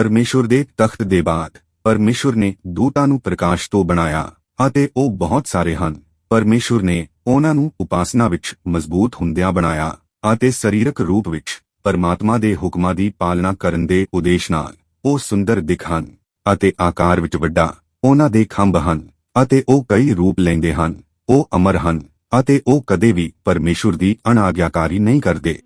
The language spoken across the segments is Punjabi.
ਪਰਮੇਸ਼ੁਰ ਦੇ ਤਖਤ ਦੇ ਬਾਅਦ, ਪਰਮੇਸ਼ੁਰ ਨੇ ਦੂਤਾਂ ਨੂੰ ਪ੍ਰਕਾਸ਼ ਤੋਂ ਬਣਾਇਆ, ਅਤੇ ਉਹ ਬਹੁਤ ਸਾਰੇ ਹਨ। ਪਰਮੇਸ਼ੁਰ ਨੇ ਉਹਨਾਂ ਨੂੰ ਉਪਾਸਨਾ ਵਿੱਚ ਮਜ਼ਬੂਤ ਹੁੰਦਿਆਂ ਬਣਾਇਆ, ਅਤੇ ਸਰੀਰਕ ਰੂਪ ਵਿੱਚ ਪਰਮਾਤਮਾ ਦੇ ਹੁਕਮਾਂ ਦੀ ਪਾਲਣਾ ਕਰਨ ਦੇ ਉਦੇਸ਼ ਨਾਲ ਉਹ ਸੁੰਦਰ ਦਿਖ ਹਨ, ਅਤੇ ਆਕਾਰ ਵਿੱਚ ਵੱਡਾ, ਉਹਨਾਂ ਦੇ ਖੰਭ ਹਨ, ਅਤੇ ਉਹ ਕਈ ਰੂਪ ਲੈਂਦੇ ਹਨ, ਉਹ ਅਮਰ ਹਨ, ਅਤੇ ਉਹ ਕਦੇ ਵੀ ਪਰਮੇਸ਼ੁਰ ਦੀ ਅਣਆਗਿਆਕਾਰੀ ਨਹੀਂ ਕਰਦੇ।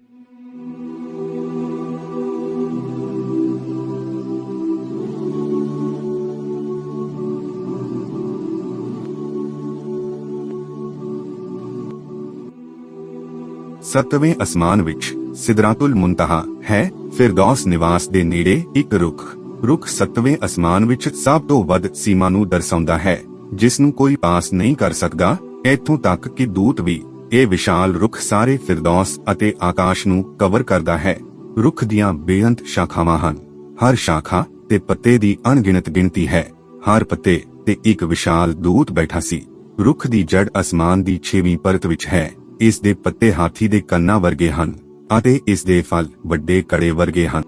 ਸੱਤਵੇਂ ਅਸਮਾਨ ਵਿੱਚ ਸਿਦਰਾਤੁਲ ਮੁੰਤਹਾ ਹੈ ਫਿਰਦੌਸ ਨਿਵਾਸ ਦੇ ਨੇੜੇ ਇੱਕ ਰੁੱਖ। ਰੁੱਖ ਸੱਤਵੇਂ ਅਸਮਾਨ ਵਿੱਚ ਸਭ ਤੋਂ ਵੱਧ ਸੀਮਾ ਨੂੰ ਦਰਸਾਉਂਦਾ ਹੈ, ਜਿਸ ਨੂੰ ਕੋਈ ਪਾਸ ਨਹੀਂ ਕਰ ਸਕਦਾ। ਇੱਥੋਂ ਤੱਕ ਕਿ ਦੂਤ ਵੀ ਇਹ ਵਿਸ਼ਾਲ ਰੁੱਖ ਸਾਰੇ ਫਿਰਦੌਸ ਅਤੇ ਆਕਾਸ਼ ਨੂੰ ਕਵਰ ਕਰਦਾ ਹੈ। ਰੁੱਖ ਦੀਆਂ ਬੇਅੰਤ ਸ਼ਾਖਾਵਾਂ ਹਨ। ਹਰ ਸ਼ਾਖਾ ਤੇ ਪੱਤੇ ਦੀ ਅਣਗਿਣਤ ਗਿਣਤੀ ਹੈ। ਹਰ ਪੱਤੇ ਤੇ ਇੱਕ ਵਿਸ਼ਾਲ ਦੂਤ ਬੈਠਾ ਸੀ। ਰੁੱਖ ਦੀ ਜੜ ਅਸਮਾਨ ਦੀ ਛੇਵੀਂ ਪਰਤ ਵਿੱਚ ਹੈ। ਇਸ ਦੇ ਪੱਤੇ ਹਾਥੀ ਦੇ ਕੰਨਾਂ ਵਰਗੇ ਹਨ ਅਤੇ ਇਸ ਦੇ ਫਲ ਵੱਡੇ ਕੜੇ ਵਰਗੇ ਹਨ।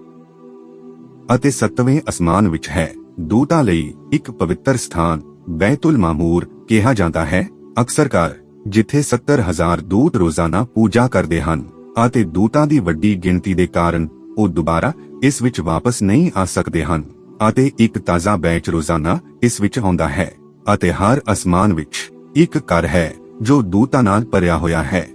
ਅਤੇ ਸੱਤਵੇਂ ਅਸਮਾਨ ਵਿੱਚ ਹੈ। ਦੂਤਾਂ ਲਈ ਇੱਕ ਪਵਿੱਤਰ ਸਥਾਨ ਬੈਤੁਲ ਮਾਮੂਰ ਕਿਹਾ ਜਾਂਦਾ ਹੈ। ਅਕਸਰ ਕਰ ਜਿੱਥੇ 70000 ਦੂਤ ਰੋਜ਼ਾਨਾ ਪੂਜਾ ਕਰਦੇ ਹਨ ਅਤੇ ਦੂਤਾਂ ਦੀ ਵੱਡੀ ਗਿਣਤੀ ਦੇ ਕਾਰਨ ਉਹ ਦੁਬਾਰਾ ਇਸ ਵਿੱਚ ਵਾਪਸ ਨਹੀਂ ਆ ਸਕਦੇ ਹਨ ਅਤੇ ਇੱਕ ਤਾਜ਼ਾ ਬੈਚ ਰੋਜ਼ਾਨਾ ਇਸ ਵਿੱਚ ਆਉਂਦਾ ਹੈ ਅਤੇ ਹਰ ਅਸਮਾਨ ਵਿੱਚ ਇੱਕ ਘਰ ਹੈ। ਜੋ ਦੂਤਾਂ ਨਾਲ ਭਰਿਆ ਹੋਇਆ ਹੈ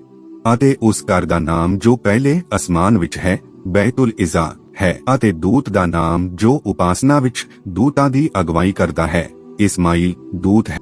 ਅਤੇ ਉਸ ਘਰ ਦਾ ਨਾਮ ਜੋ ਪਹਿਲੇ ਅਸਮਾਨ ਵਿੱਚ ਹੈ, ਬੈਤੁਲ ਇਜ਼ਾ ਹੈ ਅਤੇ ਦੂਤ ਦਾ ਨਾਮ ਜੋ ਉਪਾਸਨਾ ਵਿੱਚ ਦੂਤਾਂ ਦੀ ਅਗਵਾਈ ਕਰਦਾ ਹੈ, ਇਸਮਾਈਲ ਦੂਤ ਹੈ।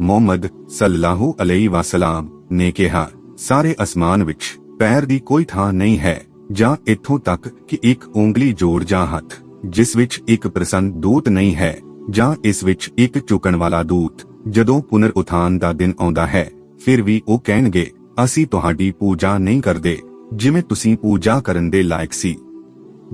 ਮੁਹੰਮਦ ਸੱਲੱਲਾਹੂ ਅਲੈਹਿ ਵਸੱਲਮ ਨੇ ਕਿਹਾ, ਸਾਰੇ ਅਸਮਾਨ ਵਿੱਚ ਪੈਰ ਦੀ ਕੋਈ ਥਾਂ ਨਹੀਂ ਹੈ, ਜਾਂ ਇੱਥੋਂ ਤੱਕ ਕਿ ਇੱਕ ਉਂਗਲੀ ਜੋੜ ਜਾਂ ਹੱਥ, ਜਿਸ ਵਿੱਚ ਇੱਕ ਪ੍ਰਸੰਨ ਦੂਤ ਨਹੀਂ ਹੈ, ਜਾਂ ਇਸ ਵਿੱਚ ਇੱਕ ਝੁਕਣ ਵਾਲਾ ਦੂਤ। ਜਦੋਂ ਪੁਨਰ ਉਥਾਨ ਦਾ ਦਿਨ ਆਉਂਦਾ ਹੈ, ਫਿਰ ਵੀ ਉਹ ਕਹਿਣਗੇ, ਅਸੀਂ ਤੁਹਾਡੀ ਪੂਜਾ ਨਹੀਂ ਕਰਦੇ, ਜਿਵੇਂ ਤੁਸੀਂ ਪੂਜਾ ਕਰਨ ਦੇ ਲਾਇਕ ਸੀ।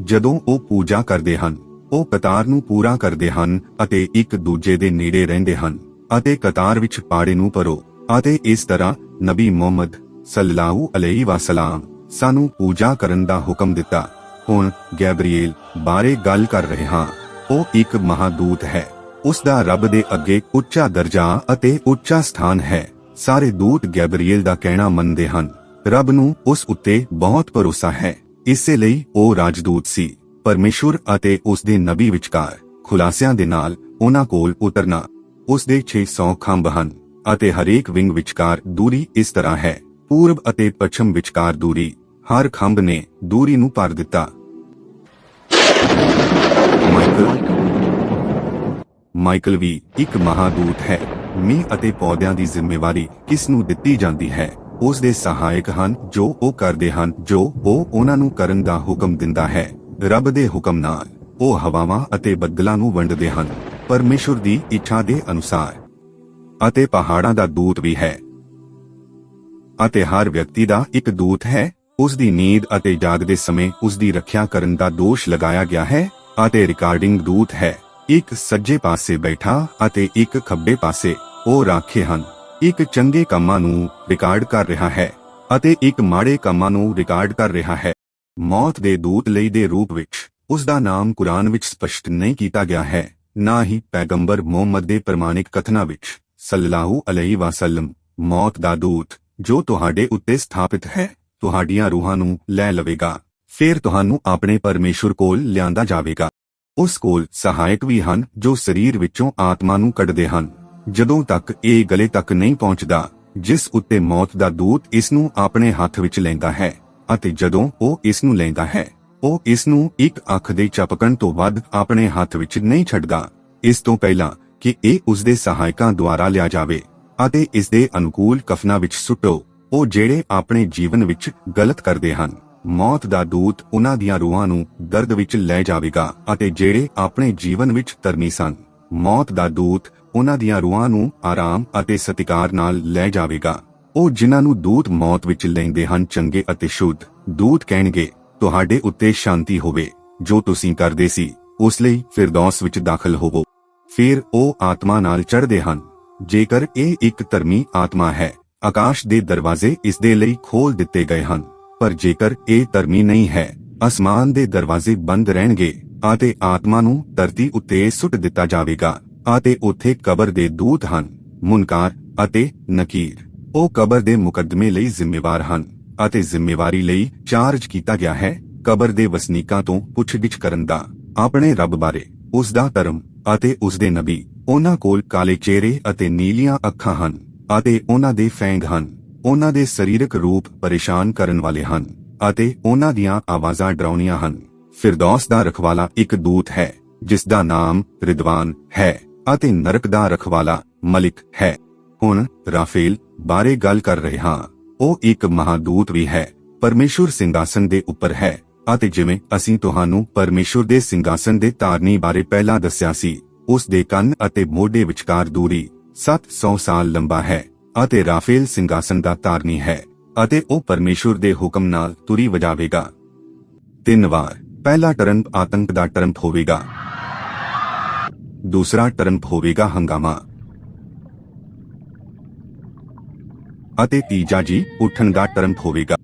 ਜਦੋਂ ਉਹ ਪੂਜਾ ਕਰਦੇ ਹਨ, ਉਹ ਕਤਾਰ ਨੂੰ ਪੂਰਾ ਕਰਦੇ ਹਨ ਅਤੇ ਇੱਕ ਦੂਜੇ ਦੇ ਨੇੜੇ ਰਹਿੰਦੇ ਹਨ ਅਤੇ ਕਤਾਰ ਵਿੱਚ ਪਾੜੇ ਨੂੰ ਭਰੋ ਅਤੇ ਇਸ ਤਰ੍ਹਾਂ ਨਬੀ ਮੁਹੰਮਦ ਸੱਲੱਲਾਹੂ ਅਲੈਹਿ ਵਸਲਾਮ ਸਾਨੂੰ ਪੂਜਾ ਕਰਨ ਦਾ ਹੁਕਮ ਦਿੱਤਾ। ਹੁਣ ਗੈਬਰੀਏਲ ਬਾਰੇ ਗੱਲ ਕਰ ਰਹੇ ਹਾਂ। ਉਹ ਇੱਕ ਮਹਾਦੂਤ ਹੈ। ਉਸ ਦਾ ਰੱਬ ਦੇ ਅੱਗੇ ਉੱਚਾ ਦਰਜਾ ਅਤੇ ਉੱਚਾ ਸਥਾਨ ਹੈ। ਸਾਰੇ ਦੂਤ ਗੈਬਰੀਏਲ ਦਾ ਕਹਿਣਾ ਮੰਨਦੇ ਹਨ। ਰੱਬ ਨੂੰ ਉਸ ਉੱਤੇ ਬਹੁਤ ਭਰੋਸਾ ਹੈ। ਇਸੇ ਲਈ ਉਹ ਰਾਜਦੂਤ ਸੀ। ਪਰਮੇਸ਼ੁਰ ਅਤੇ ਉਸ ਦੇ ਨਬੀ ਵਿਚਕਾਰ ਖੁਲਾਸਿਆਂ ਦੇ ਨਾਲ ਉਹਨਾਂ ਕੋਲ ਉਤਰਨਾ ਉਸ ਦੇ 600 ਖੰਭ ਹਨ ਅਤੇ ਹਰੇਕ ਵਿੰਗ ਵਿਚਕਾਰ ਦੂਰੀ ਇਸ ਤਰ੍ਹਾਂ ਹੈ। ਪੂਰਬ ਅਤੇ ਪੱਛਮ ਵਿਚਕਾਰ ਦੂਰੀ। ਹਰ ਖੰਭ ਨੇ ਦੂਰੀ ਨੂੰ ਭਰ ਦਿੱਤਾ। ਮਾਈਕਲ ਮਾਈਕਲ ਵੀ ਇੱਕ ਮਹਾਦੂਤ ਹੈ। ਮੀਂਹ ਅਤੇ ਪੌਦਿਆਂ ਦੀ ਜ਼ਿੰਮੇਵਾਰੀ ਕਿਸ ਨੂੰ ਦਿੱਤੀ ਜਾਂਦੀ ਹੈ? ਉਸ ਦੇ ਸਹਾਇਕ ਹਨ ਜੋ ਉਹ ਕਰਦੇ ਹਨ, ਜੋ ਉਹ ਉਹਨਾਂ ਨੂੰ ਕਰਨ ਦਾ ਹੁਕਮ ਦਿੰਦਾ ਹੈ। ਰੱਬ ਦੇ ਹੁਕਮ ਨਾਲ ਉਹ ਹਵਾਵਾਂ ਅਤੇ ਬੱਦਲਾਂ ਨੂੰ ਵੰਡਦੇ ਹਨ। ਪਰਮੇਸ਼ੁਰ ਦੀ ਇੱਛਾ ਦੇ ਅਨੁਸਾਰ ਅਤੇ ਪਹਾੜਾਂ ਦਾ ਦੂਤ ਵੀ ਹੈ। ਅਤੇ ਹਰ ਵਿਅਕਤੀ ਦਾ ਇੱਕ ਦੂਤ ਹੈ। ਉਸ ਦੀ ਨੀਂਦ ਅਤੇ ਜਾਗਦੇ ਸਮੇਂ ਉਸ ਦੀ ਰੱਖਿਆ ਕਰਨ ਦਾ ਦੋਸ਼ ਲਗਾਇਆ ਗਿਆ ਹੈ ਅਤੇ ਰਿਕਾਰਡਿੰਗ ਦੂਤ ਹੈ। ਇੱਕ ਸੱਜੇ ਪਾਸੇ ਬੈਠਾ ਅਤੇ ਇੱਕ ਖੱਬੇ ਪਾਸੇ ਉਹ ਰਾਖੇ ਹਨ। ਇੱਕ ਚੰਗੇ ਕੰਮਾਂ ਨੂੰ ਰਿਕਾਰਡ ਕਰ ਰਿਹਾ ਹੈ ਅਤੇ ਇੱਕ ਮਾੜੇ ਕੰਮਾਂ ਨੂੰ ਰਿਕਾਰਡ ਕਰ ਰਿਹਾ ਹੈ। ਮੌਤ ਦੇ ਦੂਤ ਲਈ ਦੇ ਰੂਪ ਵਿੱਚ ਉਸ ਦਾ ਨਾਮ ਕੁਰਾਨ ਵਿੱਚ ਸਪਸ਼ਟ ਨਹੀਂ ਕੀਤਾ ਗਿਆ ਹੈ। ਨਾ ਹੀ ਪੈਗੰਬਰ ਮੁਹੰਮਦ ਦੇ ਪ੍ਰਮਾਣਿਕ ਕਥਨਾਂ ਵਿੱਚ ਸੱਲੱਲਾਹੂ ਅਲੈਹਿ ਵਸੱਲਮ, ਮੌਤ ਦਾ ਦੂਤ, ਜੋ ਤੁਹਾਡੇ ਉੱਤੇ ਸਥਾਪਿਤ ਹੈ, ਤੁਹਾਡੀਆਂ ਰੂਹਾਂ ਨੂੰ ਲੈ ਲਵੇਗਾ। ਫਿਰ ਤੁਹਾਨੂੰ ਆਪਣੇ ਪਰਮੇਸ਼ੁਰ ਕੋਲ ਲਿਆਂਦਾ ਜਾਵੇਗਾ। ਉਸ ਕੋਲ ਸਹਾਇਕ ਵੀ ਹਨ ਜੋ ਸਰੀਰ ਵਿੱਚੋਂ ਆਤਮਾ ਨੂੰ ਕੱਢਦੇ ਹਨ। ਜਦੋਂ ਤੱਕ ਇਹ ਗਲੇ ਤੱਕ ਨਹੀਂ ਪਹੁੰਚਦਾ, ਜਿਸ ਉੱਤੇ ਮੌਤ ਦਾ ਦੂਤ ਇਸ ਨੂੰ ਆਪਣੇ ਹੱਥ ਵਿੱਚ ਲੈਂਦਾ ਹੈ ਅਤੇ ਜਦੋਂ ਉਹ ਇਸ ਨੂੰ ਲੈਂਦਾ ਹੈ, ਉਹ ਇਸ ਨੂੰ ਇੱਕ ਅੱਖ ਦੇ ਚਪਕਣ ਤੋਂ ਵੱਧ ਆਪਣੇ ਹੱਥ ਵਿੱਚ ਨਹੀਂ ਛੱਡਦਾ। ਇਸ ਤੋਂ ਪਹਿਲਾਂ ਕਿ ਇਹ ਉਸ ਦੇ ਸਹਾਇਕਾਂ ਦੁਆਰਾ ਲਿਆ ਜਾਵੇ ਅਤੇ ਇਸ ਦੇ ਅਨੁਕੂਲ ਕਫਨਾ ਵਿੱਚ ਸੁੱਟੋ, ਉਹ ਜਿਹੜੇ ਆਪਣੇ ਜੀਵਨ ਵਿੱਚ ਗਲਤ ਕਰਦੇ ਹਨ। ਮੌਤ ਦਾ ਦੂਤ ਉਹਨਾਂ ਦੀਆਂ ਰੂਹਾਂ ਨੂੰ ਦਰਦ ਵਿੱਚ ਲੈ ਜਾਵੇਗਾ ਅਤੇ ਜਿਹੜੇ ਆਪਣੇ ਜੀਵਨ ਵਿੱਚ ਧਰਮੀ ਸਨ, ਮੌਤ ਦਾ ਦੂਤ ਉਹਨਾਂ ਦੀਆਂ ਰੂਹਾਂ ਨੂੰ ਆਰਾਮ ਅਤੇ ਸਤਿਕਾਰ ਨਾਲ ਲੈ ਜਾਵੇਗਾ। ਉਹ ਜਿਨ੍ਹਾਂ ਨੂੰ ਦੂਤ ਮੌਤ ਵਿੱਚ ਲੈਂਦੇ ਹਨ ਚੰਗੇ ਅਤੇ ਸ਼ੁੱਧ, ਦੂਤ ਕਹਿਣਗੇ, ਤੁਹਾਡੇ ਉੱਤੇ ਸ਼ਾਂਤੀ ਹੋਵੇ, ਜੋ ਤੁਸੀਂ ਕਰਦੇ ਸੀ, ਉਸ ਲਈ ਫਿਰਦੌਸ ਵਿੱਚ ਦਾਖਲ ਹੋਵੋ। ਫਿਰ ਉਹ ਆਤਮਾ ਨਾਲ ਚੜ੍ਹਦੇ ਹਨ। ਜੇਕਰ ਇਹ ਇੱਕ ਧਰਮੀ ਆਤਮਾ ਹੈ, ਆਕਾਸ਼ ਦੇ ਦਰਵਾਜ਼ੇ ਇਸ ਦੇ ਲਈ ਖੋਲ ਦਿੱਤੇ ਗਏ ਹਨ। ਪਰ ਜੇਕਰ ਇਹ ਧਰਮੀ ਨਹੀਂ ਹੈ, ਅਸਮਾਨ ਦੇ ਦਰਵਾਜ਼ੇ ਬੰਦ ਰਹਿਣਗੇ, ਅਤੇ ਆਤਮਾ ਨੂੰ ਧਰਤੀ ਉੱਤੇ ਸੁੱਟ ਦਿੱਤਾ ਜਾਵੇਗਾ, ਅਤੇ ਉੱਥੇ ਕਬਰ ਦੇ ਦੂਤ ਹਨ, ਮੁਨਕਾਰ ਅਤੇ ਨਕੀਰ। ਉਹ ਕਬਰ ਦੇ ਮੁਕੱਦਮੇ ਲਈ ਜ਼ਿੰਮੇਵਾਰ ਹਨ, ਅਤੇ ਜ਼ਿੰਮੇਵਾਰੀ ਲਈ ਚਾਰਜ ਕੀਤਾ ਗਿਆ ਹੈ, ਕਬਰ ਦੇ ਵਸਨੀਕਾਂ ਤੋਂ ਪੁੱਛਗਿੱਛ ਕਰਨ ਦਾ, ਆਪਣੇ ਰੱਬ ਬਾਰੇ, ਉਸ ਦਾ ਧਰਮ, ਅਤੇ ਉਸ ਦੇ ਨਬੀ। ਉਹਨਾਂ ਕੋਲ ਕਾਲੇ ਚਿਹਰੇ ਅਤੇ ਨੀਲੀਆਂ ਅੱਖਾਂ ਹਨ, ਅਤੇ ਉਹਨਾਂ ਦੇ ਫੈਂਗ ਹਨ। ਉਹਨਾਂ ਦੇ ਸਰੀਰਕ ਰੂਪ ਪਰੇਸ਼ਾਨ ਕਰਨ ਵਾਲੇ ਹਨ ਅਤੇ ਉਹਨਾਂ ਦੀਆਂ ਆਵਾਜ਼ਾਂ ਡਰਾਉਣੀਆਂ ਹਨ। ਫਿਰਦੌਸ ਦਾ ਰਖਵਾਲਾ ਇੱਕ ਦੂਤ ਹੈ, ਜਿਸ ਦਾ ਨਾਮ ਰਿਦਵਾਨ ਹੈ ਅਤੇ ਨਰਕ ਦਾ ਰਖਵਾਲਾ ਮਲਿਕ ਹੈ। ਹੁਣ ਰਾਫੇਲ ਬਾਰੇ ਗੱਲ ਕਰ ਰਹੇ ਹਾਂ। ਉਹ ਇੱਕ ਮਹਾਦੂਤ ਵੀ ਹੈ, ਪਰਮੇਸ਼ੁਰ ਸਿੰਘਾਸਨ ਦੇ ਉੱਪਰ ਹੈ ਅਤੇ ਜਿਵੇਂ ਅਸੀਂ ਤੁਹਾਨੂੰ ਪਰਮੇਸ਼ੁਰ ਦੇ ਸਿੰਘਾਸਨ ਦੇ ਧਾਰਨੀ ਬਾਰੇ ਪਹਿਲਾਂ ਦੱਸਿਆ ਸੀ, ਉਸ ਦੇ ਕੰਨ ਅਤੇ ਮੋਢੇ ਵਿਚਕਾਰ ਦੂਰੀ 700 ਸਾਲ ਲੰਬਾ ਹੈ। ਅਤੇ ਰਾਫੇਲ ਸਿੰਘਾਸਨ ਦਾ ਧਾਰਨੀ ਹੈ ਅਤੇ ਉਹ ਪਰਮੇਸ਼ੁਰ ਦੇ ਹੁਕਮ ਨਾਲ ਤੁਰੀ ਵਜਾਵੇਗਾ। ਤਿੰਨ ਵਾਰ, ਪਹਿਲਾ ਟਰਨ ਆਤੰਕ ਦਾ ਟਰਮ ਹੋਵੇਗਾ। ਦੂਸਰਾ ਟਰਨ ਹੋਵੇਗਾ ਹੰਗਾਮਾ। ਅਤੇ ਤੀਜਾ ਜੀ, ਉੱਠਣ ਦਾ ਟਰਨ ਹੋਵੇਗਾ।